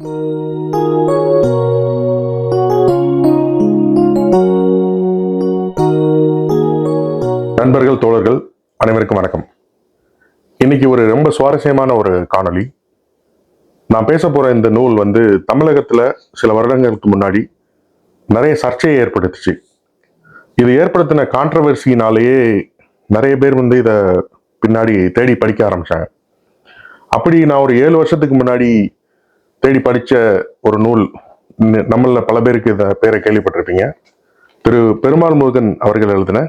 நண்பர்கள் தோழர்கள் அனைவருக்கும் வணக்கம். இன்னைக்கு ஒரு ரொம்ப சுவாரஸ்யமான ஒரு காணொளி. நான் பேச போற இந்த நூல் வந்து தமிழகத்துல சில வருடங்களுக்கு முன்னாடி நிறைய சர்ச்சையை ஏற்படுத்துச்சு. இது ஏற்படுத்தின கான்ட்ரவர்சினாலேயே நிறைய பேர் வந்து இதை பின்னாடி தேடி படிக்க ஆரம்பித்தாங்க அப்படி நான் ஒரு ஏழு வருஷத்துக்கு முன்னாடி தேடி படித்த ஒரு நூல். நம்மள பல பேருக்கு இந்த பேரை கேள்விப்பட்டிருப்பீங்க. திரு பெருமாள் முருகன் அவர்கள் எழுதின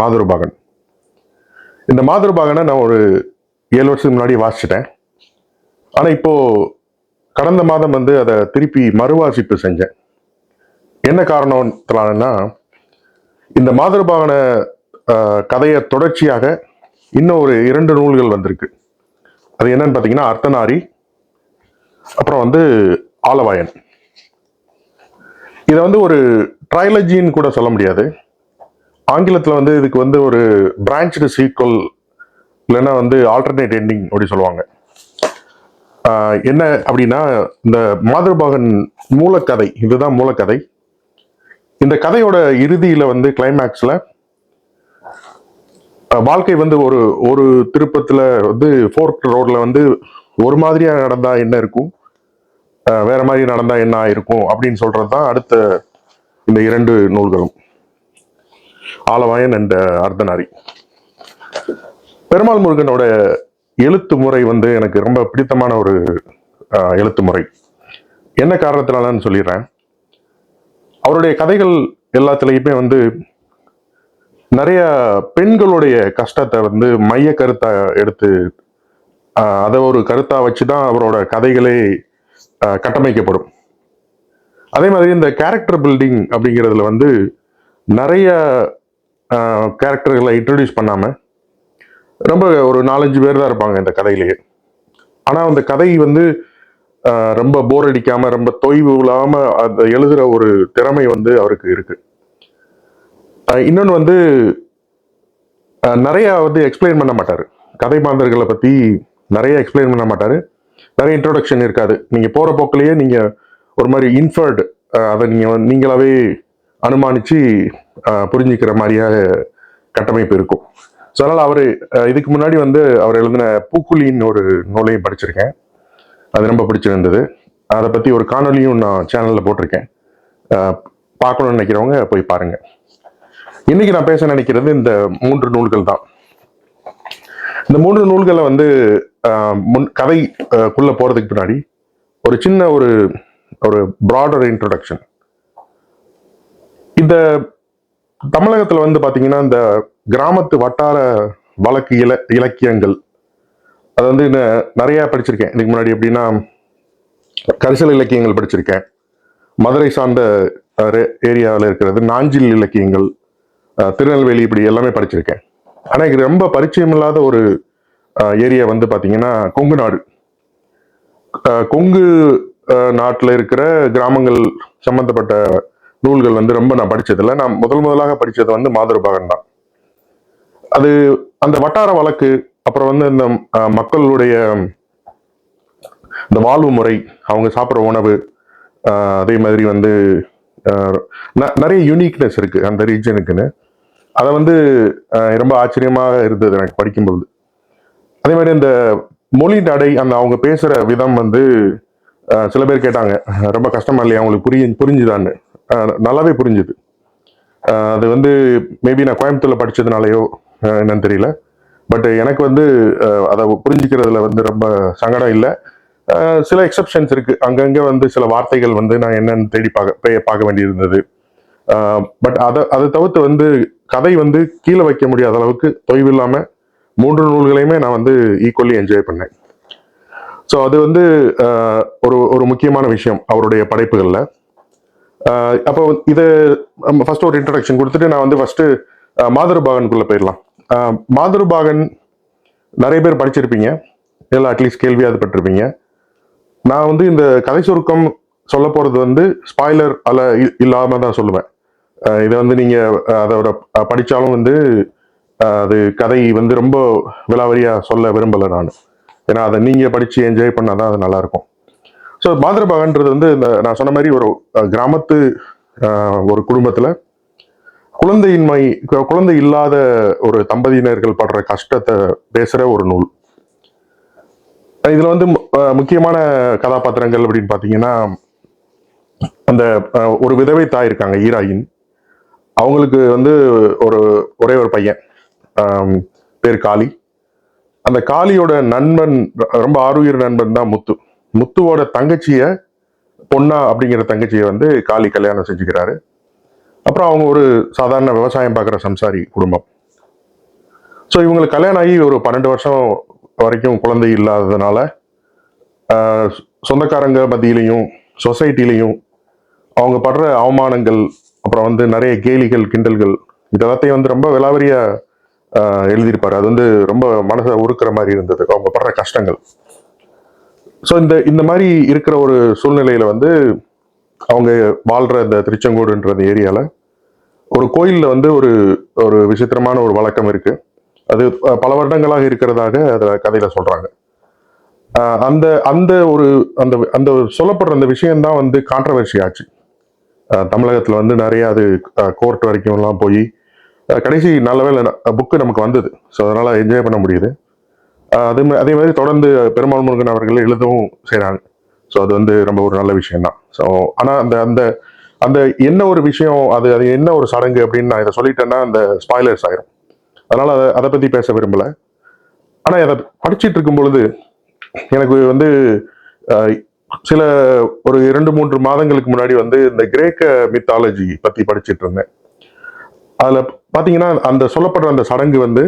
மாதுருபாகன் இந்த மாதுருபாகனை நான் ஒரு ஏழு வருஷத்துக்கு முன்னாடி வாசிச்சிட்டேன். ஆனால் இப்போது கடந்த மாதம் வந்து அதை திருப்பி மறுவாசிப்பு செஞ்சேன். என்ன காரணத்தினாலன்னா இந்த மாதுருபாகன கதையை தொடர்ச்சியாக இன்னும் ஒரு இரண்டு நூல்கள் வந்திருக்கு. அது என்னன்னு பார்த்தீங்கன்னா அர்த்தநாரி அப்புறம் வந்து ஆலவாயன். இதை வந்து ஒரு ட்ரைலஜின்னு கூட சொல்ல முடியாது. ஆங்கிலத்தில் வந்து இதுக்கு வந்து ஒரு பிரான்ச்சு சீக்வல் இல்லைன்னா வந்து ஆல்டர்னேட் எண்டிங் அப்படி சொல்லுவாங்க. என்ன அப்படின்னா இந்த மாதர்பாகன் மூலக்கதை இதுதான் மூலக்கதை. இந்த கதையோட இறுதியில் வந்து கிளைமேக்ஸில் வாழ்க்கை வந்து ஒரு ஒரு திருப்பத்தில் வந்து ஃபோர்ட் ரோடில் வந்து ஒரு மாதிரியாக நடந்தால் என்ன இருக்கும்? வேற மாதிரி நடந்தா என்ன ஆயிருக்கும் அப்படின்னு சொல்றது தான் அடுத்த இந்த இரண்டு நூல்களும். ஆலவாயன் அண்ட் அர்த்தநாரி. பெருமாள் முருகனோட எழுத்து முறை வந்து எனக்கு ரொம்ப பிடித்தமான ஒரு எழுத்து முறை. என்ன காரணத்தினாலன்னு சொல்லிடுறேன். அவருடைய கதைகள் எல்லாத்துலேயுமே வந்து நிறைய பெண்களுடைய கஷ்டத்தை வந்து மைய கருத்தா எடுத்து அதை ஒரு கருத்தா வச்சு தான் அவரோட கதைகளே கட்டமைக்கப்படும். அதே மாதிரி இந்த கேரக்டர் பில்டிங் அப்படிங்கிறதுல வந்து நிறைய கேரக்டர்களை இன்ட்ரடியூஸ் பண்ணாமல் ரொம்ப ஒரு நாலஞ்சு பேர் தான் இருப்பாங்க இந்த கதையிலேயே. ஆனால் அந்த கதை வந்து ரொம்ப போர் அடிக்காமல் ரொம்ப தொய்வு இல்லாமல் அதை எழுதுகிற ஒரு திறமை வந்து அவருக்கு இருக்குது இன்னொன்று வந்து நிறையா வந்து எக்ஸ்பிளைன் பண்ண மாட்டார். கதை மாந்தர்களை பற்றி நிறைய எக்ஸ்பிளைன் பண்ண மாட்டார். நிறைய இன்ட்ரோடக்ஷன் இருக்காது. நீங்கள் போகிற போக்கிலேயே நீங்கள் ஒரு மாதிரி இன்ஃபர்டு அதை நீங்கள் வந்து நீங்களாவே அனுமானிச்சு புரிஞ்சுக்கிற மாதிரியாக கட்டமைப்பு இருக்கும். ஸோ அதனால் அவர் இதுக்கு முன்னாடி வந்து அவர் எழுதின பூக்குழின்னு ஒரு நூலையும் படிச்சிருக்கேன். அது ரொம்ப பிடிச்சிருந்தது. அதை பற்றி ஒரு காணொலியும் நான் சேனலில் போட்டிருக்கேன். பார்க்கணும்னு நினைக்கிறவங்க போய் பாருங்கள் இன்றைக்கி நான் பேச நினைக்கிறது இந்த மூன்று நூல்கள் தான். இந்த மூன்று நூல்களை வந்து முன் கதை போகிறதுக்கு குள்ள போறதுக்கு பின்னாடி ஒரு சின்ன ஒரு ஒரு ப்ராடர் இன்ட்ரொடக்ஷன் இந்த தமிழகத்தில் வந்து பார்த்தீங்கன்னா இந்த கிராமத்து வட்டார வழக்கு இல இலக்கியங்கள் அது வந்து நிறையா படிச்சிருக்கேன். இதுக்கு முன்னாடி எப்படின்னா கரிசல் இலக்கியங்கள் படிச்சிருக்கேன். மதுரை சார்ந்த ஏரியாவில் இருக்கிறது நாஞ்சில் இலக்கியங்கள் திருநெல்வேலி இப்படி எல்லாமே படிச்சிருக்கேன். ஆனால் இது ரொம்ப பரிச்சயம் இல்லாத ஒரு ஏரியா வந்து பார்த்தீங்கன்னா கொங்கு நாடு. கொங்கு நாட்டில் இருக்கிற கிராமங்கள் சம்பந்தப்பட்ட நூல்கள் வந்து ரொம்ப நான் படித்ததில்ல நான் முதல் முதலாக படித்தது வந்து மாதுரபாகன் தான். அது அந்த வட்டார வழக்கு அப்புறம் வந்து இந்த மக்களுடைய இந்த வாழ்வு முறை அவங்க சாப்பிட்ற உணவு அதே மாதிரி வந்து ந- நிறைய யூனிக்னஸ் இருக்குது அந்த ரீஜனுக்குன்னு அதை வந்து ரொம்ப ஆச்சரியமாக இருந்தது எனக்கு படிக்கும்பொழுது. அதே மாதிரி இந்த மொழி நடை அந்த அவங்க பேசுகிற விதம் வந்து சில பேர் கேட்டாங்க ரொம்ப கஷ்டமா இல்லையா அவங்களுக்கு புரிய புரிஞ்சுதான்னு. நல்லாவே புரிஞ்சுது. அது வந்து மேபி நான் கோயம்புத்தூரில் படித்ததுனாலையோ என்னன்னு தெரியல. பட் எனக்கு வந்து அதை புரிஞ்சுக்கிறதுல வந்து ரொம்ப சங்கடம் இல்லை. சில எக்ஸப்ஷன்ஸ் இருக்குது அங்கங்கே வந்து சில வார்த்தைகள் வந்து நான் என்னன்னு தேடி பார்க்க பே- பார்க்க வேண்டியிருந்தது. பட் அதை அதை தவிர்த்து வந்து கதை வந்து கீழே வைக்க முடியாத அளவுக்கு தொய்வு இல்லாமல் மூன்று நூல்களையுமே நான் வந்து ஈக்குவலி என்ஜாய் பண்ணேன். ஸோ அது வந்து ஒரு ஒரு முக்கியமான விஷயம் அவருடைய படைப்புகளில். அப்போ இது ஃபர்ஸ்ட் ஒரு இன்ட்ரடக்ஷன் கொடுத்துட்டு நான் வந்து ஃபர்ஸ்ட் மாதருபாகனுக்குள்ளே போயிடலாம். மாதருபாகன் மாதுருபாகன் நிறைய பேர் படிச்சிருப்பீங்க. இல்லை அட்லீஸ்ட் கேள்வியாவது பட்டிருப்பீங்க. நான் வந்து இந்த கதை சுருக்கம் சொல்ல போகிறது வந்து ஸ்பாய்லர் அல்ல இ- தான் சொல்லுவேன். இதை வந்து நீங்க அதோட படித்தாலும் படிச்சாலும் வந்து அது கதை வந்து ரொம்ப விலாவரியா சொல்ல விரும்பல நான். ஏன்னா அதை நீங்க படிச்சு என்ஜாய் பண்ணாதான் அது நல்லா இருக்கும் ஸோ பாதிரபாகன்றது வந்து இந்த நான் சொன்ன மாதிரி ஒரு கிராமத்து ஒரு குடும்பத்தில் குழந்தையின்மை குழந்தை இல்லாத ஒரு தம்பதியினர்கள் படுற கஷ்டத்தை பேசுகிற ஒரு நூல். இதுல வந்து மு- முக்கியமான கதாபாத்திரங்கள் அப்படின்னு பார்த்தீங்கன்னா அந்த ஒரு விதவை தாய் இருக்காங்க ஈராயின். அவங்களுக்கு வந்து ஒரு ஒரே ஒரு பையன். பேர் காளி. அந்த காளியோட நண்பன் ரொம்ப ஆருயிர் நண்பன் தான் முத்து. முத்துவோட தங்கச்சியை பொண்ணா அப்படிங்கிற தங்கச்சியை வந்து காளி கல்யாணம் செஞ்சுக்கிறாரு. அப்புறம் அவங்க ஒரு சாதாரண விவசாயம் பார்க்குற சம்சாரி குடும்பம். ஸோ இவங்களுக்கு கல்யாணம் ஆகி ஒரு பன்னெண்டு வருஷம் வரைக்கும் குழந்தை இல்லாததுனால சொந்தக்காரங்க மத்தியிலையும் சொசைட்டிலையும் அவங்க படுற அவமானங்கள் அப்புறம் வந்து நிறைய கேலிகள் கிண்டல்கள் இதெல்லாத்தையும் வந்து ரொம்ப விலாவரியா எழுதியிருப்பார். அது வந்து ரொம்ப மனசை உருக்குற மாதிரி இருந்தது. அவங்க படுற கஷ்டங்கள். ஸோ இந்த இந்த மாதிரி இருக்கிற ஒரு சூழ்நிலையில வந்து அவங்க வாழ்ற இந்த திருச்செங்கோடுன்ற அந்த ஏரியாவில் ஒரு கோயிலில் வந்து ஒரு ஒரு விசித்திரமான ஒரு வழக்கம் இருக்கு. அது பல வருடங்களாக இருக்கிறதாக அதில் கதையில சொல்றாங்க. அந்த அந்த ஒரு அந்த அந்த சொல்லப்படுற அந்த விஷயம்தான் வந்து கான்ட்ரவர்சி ஆச்சு. தமிழகத்தில் வந்து நிறைய அது கோர்ட் வரைக்கும் எல்லாம் போய் கடைசி நல்ல வேலை புக்கு நமக்கு வந்தது. ஸோ அதனால் என்ஜாய் பண்ண முடியுது. அதே மாதிரி அதே மாதிரி தொடர்ந்து பெருமாள் முருகன் அவர்கள் எழுதவும் செய்கிறாங்க ஸோ அது வந்து ரொம்ப ஒரு நல்ல விஷயம் தான் ஸோ ஆனால் அந்த அந்த அந்த என்ன ஒரு விஷயம் அது அது என்ன ஒரு சடங்கு அப்படின்னு நான் இதை சொல்லிட்டேன்னா அந்த ஸ்பாய்லர்ஸ் ஆயிரும். அதனால் அதை அதை பற்றி பேச விரும்பலை. ஆனால் அதை படிச்சுட்டு இருக்கும் பொழுது எனக்கு வந்து சில ஒரு இரண்டு மூன்று மாதங்களுக்கு முன்னாடி வந்து இந்த கிரேக்க மித்தாலஜி பத்தி படிச்சுட்டு இருந்தேன் அதுல பாத்தீங்கன்னா அந்த சொல்லப்படுற அந்த சடங்கு வந்து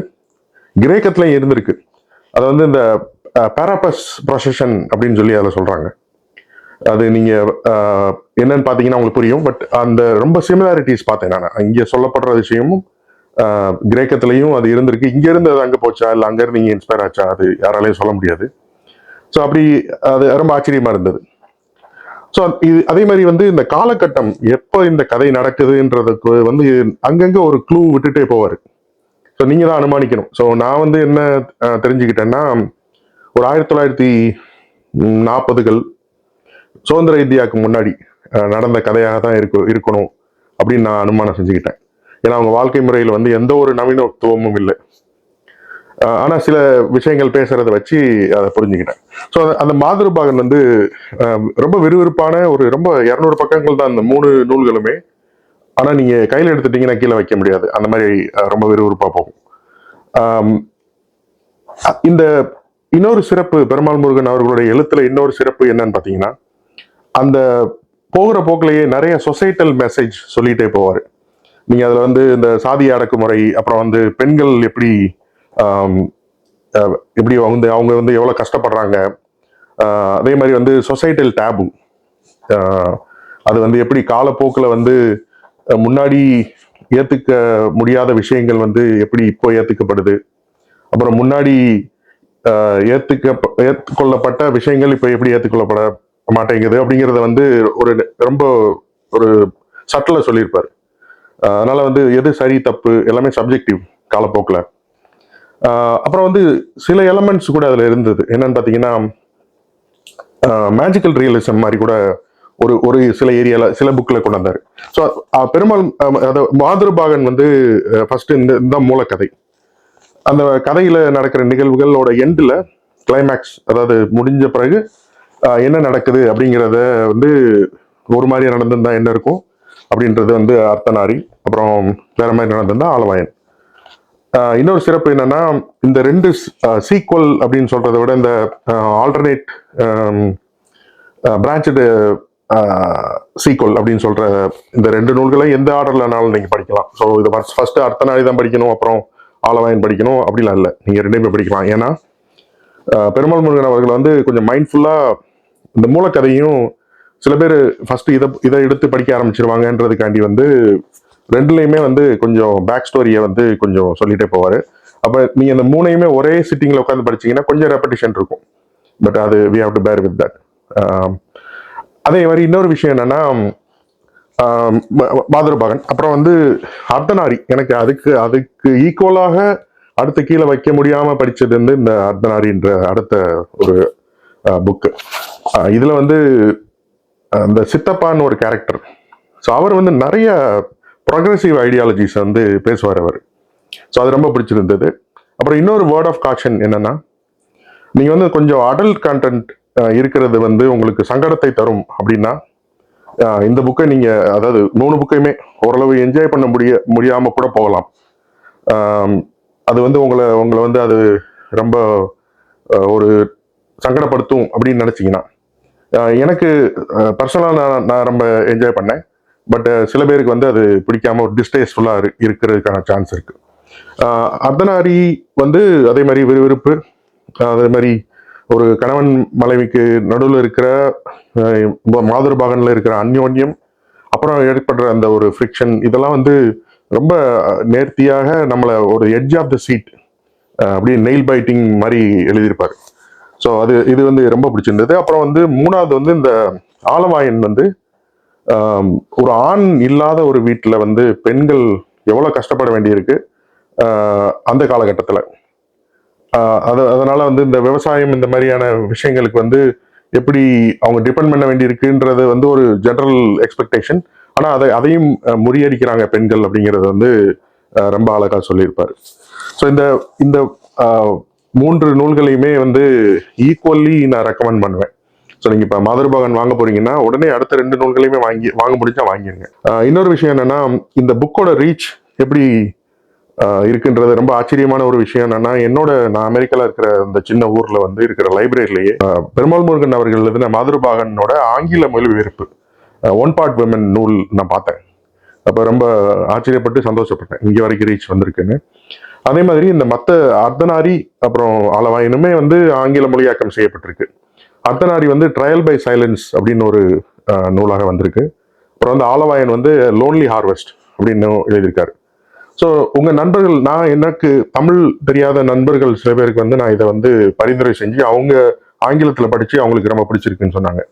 கிரேக்கத்துலயும் இருந்திருக்கு. அது வந்து இந்த பேராபஸ் ப்ரொசஷன் அப்படின்னு சொல்லி அதில் சொல்றாங்க. அது நீங்க என்னன்னு பாத்தீங்கன்னா உங்களுக்கு புரியும். பட் அந்த ரொம்ப சிமிலாரிட்டிஸ் பார்த்தேன் நான். இங்க சொல்லப்படுற விஷயமும் கிரேக்கத்துலேயும் கிரேக்கத்திலையும் அது இருந்திருக்கு. இங்க இருந்து அது அங்க போச்சா? இல்ல அங்க இருந்து இங்க இன்ஸ்பயர் ஆச்சா? அது யாராலையும் சொல்ல முடியாது. ஸோ அப்படி அது ரொம்ப ஆச்சரியமாக இருந்தது. ஸோ இது அதே மாதிரி வந்து இந்த காலகட்டம் எப்போ இந்த கதை நடக்குதுன்றதுக்கு வந்து அங்கங்கே ஒரு க்ளூ விட்டுட்டே போவார். ஸோ நீங்கள் தான் அனுமானிக்கணும். ஸோ நான் வந்து என்ன தெரிஞ்சுக்கிட்டேன்னா ஒரு ஆயிரத்தி தொள்ளாயிரத்தி நாற்பதுகள் சுதந்திர இந்தியாவுக்கு முன்னாடி நடந்த கதையாக தான் இருக்கு இருக்கணும் அப்படின்னு நான் அனுமானம் செஞ்சுக்கிட்டேன். ஏன்னா அவங்க வாழ்க்கை முறையில் வந்து எந்த ஒரு நவீனத்துவமும் இல்லை. ஆனால் சில விஷயங்கள் பேசுறதை வச்சு அதை புரிஞ்சுக்கிட்டேன். ஸோ அந்த மாதிருபாகன் வந்து ரொம்ப விறுவிறுப்பான ஒரு ரொம்ப இரநூறு பக்கங்கள் தான் அந்த மூணு நூல்களுமே. ஆனால் நீங்கள் கையில் எடுத்துட்டீங்கன்னா கீழே வைக்க முடியாது. அந்த மாதிரி ரொம்ப விறுவிறுப்பாக போகும். இந்த இன்னொரு சிறப்பு பெருமாள் முருகன் அவர்களுடைய எழுத்துல இன்னொரு சிறப்பு என்னன்னு பார்த்தீங்கன்னா அந்த போகிற போக்கிலேயே நிறைய சொசைட்டல் மெசேஜ் சொல்லிட்டே போவார். நீங்கள் அதில் வந்து இந்த சாதி அடக்குமுறை அப்புறம் வந்து பெண்கள் எப்படி எப்படி வந்து அவங்க வந்து எவ்வளோ கஷ்டப்படுறாங்க? அதே மாதிரி வந்து சொசைட்டல் டேபு. அது வந்து எப்படி காலப்போக்கில் வந்து முன்னாடி ஏற்றுக்க முடியாத விஷயங்கள் வந்து எப்படி இப்போ ஏற்றுக்கப்படுது அப்புறம் முன்னாடி ஏற்றுக்க ஏற்றுக்கொள்ளப்பட்ட விஷயங்கள் இப்போ எப்படி ஏற்றுக்கொள்ளப்பட மாட்டேங்குது? அப்படிங்கிறத வந்து ஒரு ரொம்ப ஒரு சட்டில் சொல்லியிருப்பார். அதனால் வந்து எது சரி தப்பு எல்லாமே சப்ஜெக்டிவ் காலப்போக்கில். அப்புறம் வந்து சில எலமெண்ட்ஸ் கூட அதில் இருந்தது. என்னன்னு பார்த்தீங்கன்னா மேஜிக்கல் ரியலிசம் மாதிரி கூட ஒரு ஒரு சில ஏரியாவில் சில புக்கில் கொண்டு வந்தார் ஸோ பெருமாள் அதை மாதிருபாகன் வந்து ஃபர்ஸ்ட் இந்த இந்த மூலக்கதை. அந்த கதையில் நடக்கிற நிகழ்வுகளோட எண்டில் கிளைமேக்ஸ் அதாவது முடிஞ்ச பிறகு என்ன நடக்குது அப்படிங்கிறத வந்து ஒரு மாதிரி நடந்திருந்தா என்ன இருக்கும் அப்படின்றது வந்து அர்த்தநாரி அப்புறம் வேற மாதிரி நடந்திருந்தா ஆலவாயன் இன்னொரு சிறப்பு என்னன்னா இந்த ரெண்டு சீக்வல் அப்படின்னு சொல்றதை விட இந்த ஆல்டர்னேட் பிரான்ச்சு சீக்வல் அப்படின்னு சொல்ற இந்த ரெண்டு நூல்களையும் எந்த ஆர்டர்லனாலும் நீங்க படிக்கலாம். ஸோ இது ஃபர்ஸ்ட் அர்த்தநாளி தான் படிக்கணும் அப்புறம் ஆலவாயன் படிக்கணும் அப்படிலாம் இல்லை. நீங்க ரெண்டுமே படிக்கலாம். ஏன்னா பெருமாள் முருகன் அவர்கள் வந்து கொஞ்சம் மைண்ட்ஃபுல்லா இந்த மூலக்கதையும் சில பேர் ஃபர்ஸ்ட் இதை இதை எடுத்து படிக்க ஆரம்பிச்சிருவாங்கன்றதுக்காண்டி வந்து ரெண்டுலேயுமே வந்து கொஞ்சம் பேக் ஸ்டோரியை வந்து கொஞ்சம் சொல்லிட்டே போவார். அப்போ நீங்கள் இந்த மூணையுமே ஒரே சிட்டிங்கில் உட்காந்து படிச்சீங்கன்னா கொஞ்சம் ரெப்படிஷன் இருக்கும். பட் அது we have to bear with that அதே மாதிரி இன்னொரு விஷயம் என்னென்னா ஆம், மாதுரபாகன் அப்புறம் வந்து அர்த்தநாரி. எனக்கு அதுக்கு அதுக்கு ஈக்குவலாக அடுத்து கீழே வைக்க முடியாமல் படித்தது வந்து இந்த அர்த்தநாரின்ற அடுத்த ஒரு புக்கு இதில் வந்து அந்த இந்த சித்தப்பான்னு ஒரு கேரக்டர் ஸோ அவர் வந்து நிறைய ப்ரொக்ரெசிவ் ஐடியாலஜிஸ் வந்து பேசுவார் அவர். ஸோ அது ரொம்ப பிடிச்சிருந்தது. அப்புறம் இன்னொரு வேர்ட் ஆஃப் காஷன் என்னென்னா நீங்கள் வந்து கொஞ்சம் அடல்ட் கண்டென்ட் இருக்கிறது வந்து உங்களுக்கு சங்கடத்தை தரும் அப்படின்னா இந்த புக்கை நீங்கள் அதாவது மூணு புக்கையுமே ஓரளவு என்ஜாய் பண்ண முடிய முடியாமல் கூட போகலாம். அது வந்து உங்களை உங்களை வந்து அது ரொம்ப ஒரு சங்கடப்படுத்தும் அப்படின்னு நினச்சிங்கன்னா எனக்கு பர்சனலாக நான் நான் ரொம்ப என்ஜாய் பண்ணேன். பட் uh, சில பேருக்கு வந்து அது பிடிக்காம ஒரு டிஸ்டேஸ்ஃபுல்லாக இருக்கிறதுக்கான சான்ஸ் இருக்கு. Uh, அர்த்தநாரி வந்து அதே மாதிரி விறுவிறுப்பு அதே மாதிரி ஒரு கணவன் மனைவிக்கு நடுவில் இருக்கிற மாதுர் பாகனில் இருக்கிற அந்யோன்யம் அப்புறம் ஏற்படுற அந்த ஒரு ஃப்ரிக்ஷன் இதெல்லாம் வந்து ரொம்ப நேர்த்தியாக நம்மளை ஒரு எட்ஜ் ஆஃப் த சீட் அப்படியே நெயில் பைட்டிங் மாதிரி எழுதியிருப்பார். ஸோ அது இது வந்து ரொம்ப பிடிச்சிருந்தது. அப்புறம் வந்து மூணாவது வந்து இந்த ஆலவாயன் வந்து ஒரு ஆண் இல்லாத ஒரு வீட்டில் வந்து பெண்கள் எவ்வளோ கஷ்டப்பட வேண்டியிருக்கு? அந்த காலகட்டத்தில். அது அதனால் வந்து இந்த விவசாயம் இந்த மாதிரியான விஷயங்களுக்கு வந்து எப்படி அவங்க டிபெண்ட் பண்ண வேண்டியிருக்குன்றது வந்து ஒரு ஜென்ரல் எக்ஸ்பெக்டேஷன் ஆனால் அதை அதையும் முறியடிக்கிறாங்க பெண்கள் அப்படிங்கிறது வந்து ரொம்ப அழகாக சொல்லியிருப்பார். ஸோ இந்த இந்த மூன்று நூல்களையுமே வந்து ஈக்குவல்லி நான் ரெக்கமெண்ட் பண்ணுவேன். ஸோ நீங்கள் இப்போ பகன் வாங்க போறீங்கன்னா உடனே அடுத்த ரெண்டு நூல்களையுமே வாங்கி வாங்க முடிஞ்சா வாங்கிடுங்க இன்னொரு விஷயம் என்னன்னா இந்த புக்கோட ரீச் எப்படி இருக்குன்றது ரொம்ப ஆச்சரியமான ஒரு விஷயம் என்னன்னா என்னோட நான் அமெரிக்கால இருக்கிற அந்த சின்ன ஊர்ல வந்து இருக்கிற லைப்ரரியிலேயே பெருமாள் முருகன் அவர்கள் எழுதின மாதுருபாகனோட ஆங்கில மொழிபெயர்ப்பு ஒன் பார்ட் விமன் நூல் நான் பார்த்தேன். அப்போ ரொம்ப ஆச்சரியப்பட்டு சந்தோஷப்பட்டேன். இங்கே வரைக்கும் ரீச் வந்திருக்குன்னு. அதே மாதிரி இந்த மற்ற அர்த்தநாரி அப்புறம் அளவாயினுமே வந்து ஆங்கில மொழியாக்கம் செய்யப்பட்டிருக்கு. அர்த்தநாரி வந்து ட்ரையல் பை சைலன்ஸ் அப்படின்னு ஒரு நூலாக வந்திருக்கு. அப்புறம் வந்து ஆலவாயன் வந்து லோன்லி ஹார்வெஸ்ட் அப்படின்னு எழுதியிருக்காரு. ஸோ உங்கள் நண்பர்கள் நான் எனக்கு தமிழ் தெரியாத நண்பர்கள் சில பேருக்கு வந்து நான் இதை வந்து பரிந்துரை செஞ்சு அவங்க ஆங்கிலத்தில் படித்து அவங்களுக்கு ரொம்ப பிடிச்சிருக்குன்னு சொன்னாங்க.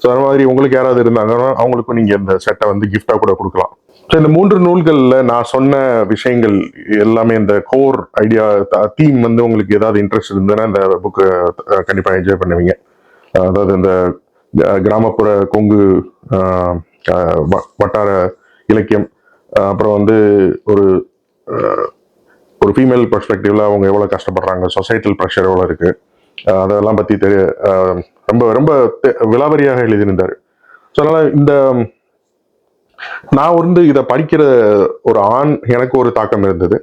ஸோ அது மாதிரி உங்களுக்கு யாராவது இருந்தாங்கன்னா அவங்களுக்கும் நீங்கள் இந்த செட்டை வந்து கிஃப்டாக கூட கொடுக்கலாம். ஸோ இந்த மூன்று நூல்களில் நான் சொன்ன விஷயங்கள் எல்லாமே இந்த கோர் ஐடியா தீம் வந்து உங்களுக்கு ஏதாவது இன்ட்ரெஸ்ட் இருந்ததுன்னா இந்த புக்கை கண்டிப்பாக என்ஜாய் பண்ணுவீங்க. அதாவது இந்த கிராமப்புற கொங்கு வ- வட்டார இலக்கியம் அப்புறம் வந்து ஒரு ஒரு ஃபீமேல் பர்ஸ்பெக்டிவ்ல அவங்க எவ்வளோ கஷ்டப்படுறாங்க சொசைட்டல் ப்ரெஷர் எவ்வளோ இருக்கு அதெல்லாம் பற்றி தெரிய ரொம்ப ரொம்ப விலாவரியாக எழுதியிருந்தார். ஸோ அதனால் இந்த நான் வந்து இதை படிக்கிற ஒரு ஆண் எனக்கு ஒரு தாக்கம் இருந்தது.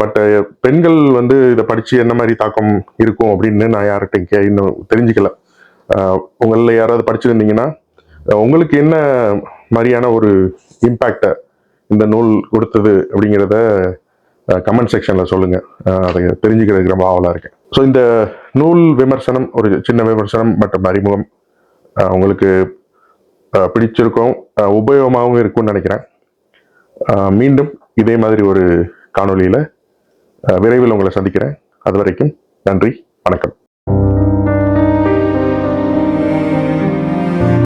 பட் பெண்கள் வந்து இதை படிச்சு என்ன மாதிரி தாக்கம் இருக்கும் அப்படின்னு நான் யார்கிட்டையும் கே இன்னும் தெரிஞ்சுக்கல. உங்களில் யாராவது படிச்சிருந்தீங்கன்னா உங்களுக்கு என்ன மாதிரியான ஒரு இம்பேக்டை இந்த நூல் கொடுத்தது அப்படிங்கிறத கமெண்ட் செக்ஷனில் சொல்லுங்கள் அதை தெரிஞ்சுக்கிறதுக்கு ரொம்ப ஆவலாக இருக்கேன். ஸோ இந்த நூல் விமர்சனம் ஒரு சின்ன விமர்சனம் மற்றும் அறிமுகம் உங்களுக்கு பிடிச்சிருக்கும் உபயோகமாகவும் இருக்கும்னு நினைக்கிறேன். மீண்டும் இதே மாதிரி ஒரு காணொலியில் விரைவில் உங்களை சந்திக்கிறேன். அது வரைக்கும் நன்றி வணக்கம்.